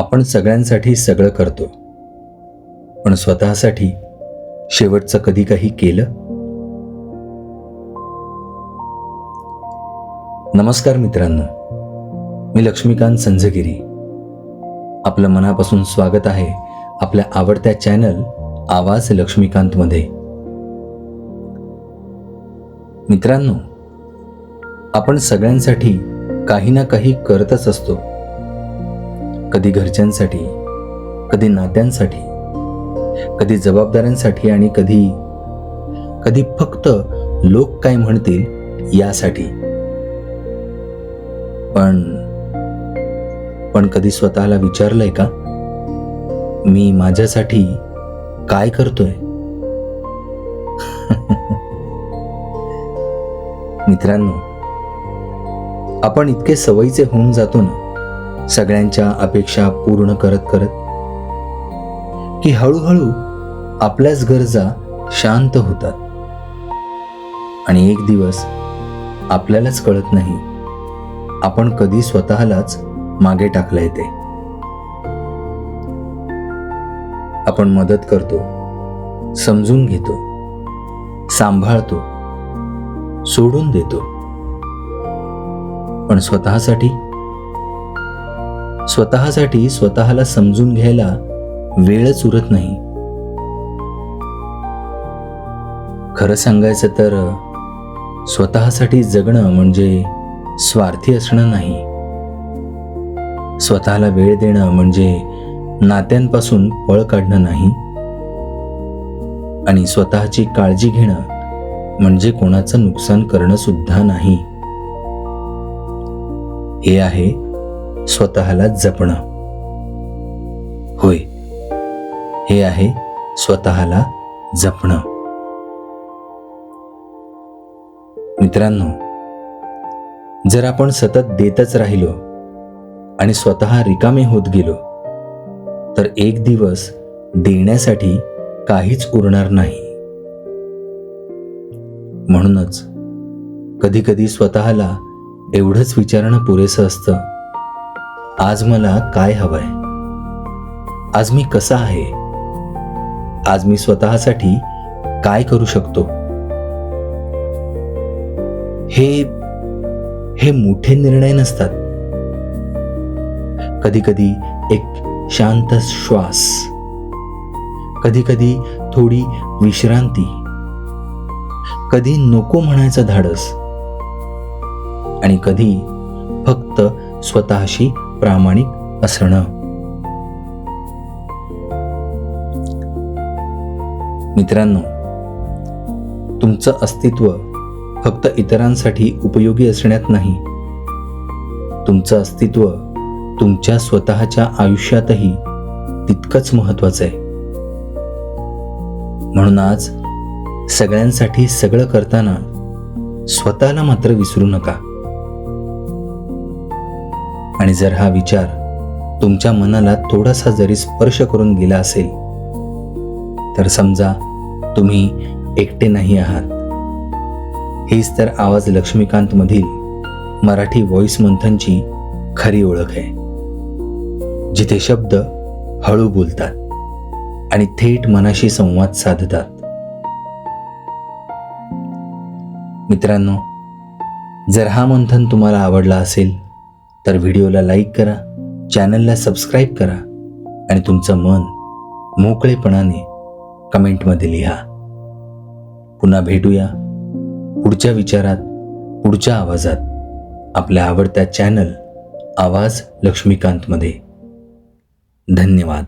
आपण सगळ्यांसाठी सगळं करतो पण स्वतःसाठी शेवटचं कधी काही केलं? नमस्कार मित्रांनो. मी लक्ष्मीकांत संझगिरी आपलं मनापासून स्वागत आहे आपल्या आवडत्या चॅनल आवाज लक्ष्मीकांतमध्ये मित्रांनो आपण सगळ्यांसाठी काही ना काही करतच असतो. कधी घरच्यांसाठी कधी नात्यांसाठी कधी जबाबदाऱ्यांसाठी आणि कधी कधी फक्त लोक काय म्हणतील यासाठी. पण पण कधी स्वतःला विचारलंय का? मी माझ्यासाठी काय करतोय? मित्रांनो आपण इतके सवयीचे होऊन जातो ना. सगळ्यांच्या अपेक्षा पूर्ण करत करत की हळूहळू आपल्याच गरजा शांत होतात. आणि एक दिवस आपल्यालाच कळत नाही आपण कधी स्वतःलाच मागे टाकलंय ते. आपण मदत करतो समजून घेतो सांभाळतो सोडून देतो. पण स्वतःसाठी स्वतःसाठी स्वतःला समजून घ्यायला वेळच उरत नाही. खरं सांगायचं तर स्वतःसाठी जगणं म्हणजे स्वार्थी असणं नाही. स्वतःला वेळ देणं म्हणजे नात्यांपासून पळ काढणं नाही. आणि स्वतःची काळजी घेणं म्हणजे कोणाचं नुकसान करणं सुद्धा नाही. हे आहे स्वतःला जपणं. होय. हे आहे स्वतःला जपणं. मित्रांनो जर आपण सतत देतच राहिलो आणि स्वतः रिकामे होत गेलो तर एक दिवस देण्यासाठी काहीच उरणार नाही. म्हणूनच कधीकधी स्वतःला एवढंच विचारणं पुरेसं असतं आज मला काय हवंय? आज मी कसा आहे? आज मी स्वतःसाठी काय करू शकतो? हे हे मोठे निर्णय नसतात. कधी कधी एक शांत श्वास कधी कधी थोडी विश्रांती कधी नको म्हणायचं धाडस आणि कधी फक्त स्वतःशी प्रामाणिक असणं. मित्रांनो तुमचं अस्तित्व फक्त इतरांसाठी उपयोगी असण्यात नाही. तुमचं अस्तित्व तुमच्या स्वतःच्या आयुष्यातही तितकंच महत्वाचं आहे. म्हणून आज सगळ्यांसाठी सगळं करताना स्वतःला मात्र विसरू नका. आणि जर हा विचार तुमच्या मनाला थोडासा जरी स्पर्श करून गेला असेल तर समजा तुम्ही एकटे नाही आहात. हीच तर आवाज लक्ष्मीकांत मधील मराठी व्हॉइस मंथनची खरी ओळख आहे जिथे शब्द हळू बोलतात आणि थेट मनाशी संवाद साधतात. मित्रांनो जर हा मंथन तुम्हाला आवडला असेल तर व्हिडिओला लाईक करा चॅनलला सबस्क्राईब करा आणि तुमचं मन मोकळेपणाने कमेंटमध्ये लिहा. पुन्हा भेटूया पुढच्या विचारात पुढच्या आवाजात आपल्या आवडत्या चॅनल आवाज लक्ष्मीकांतमध्ये. धन्यवाद.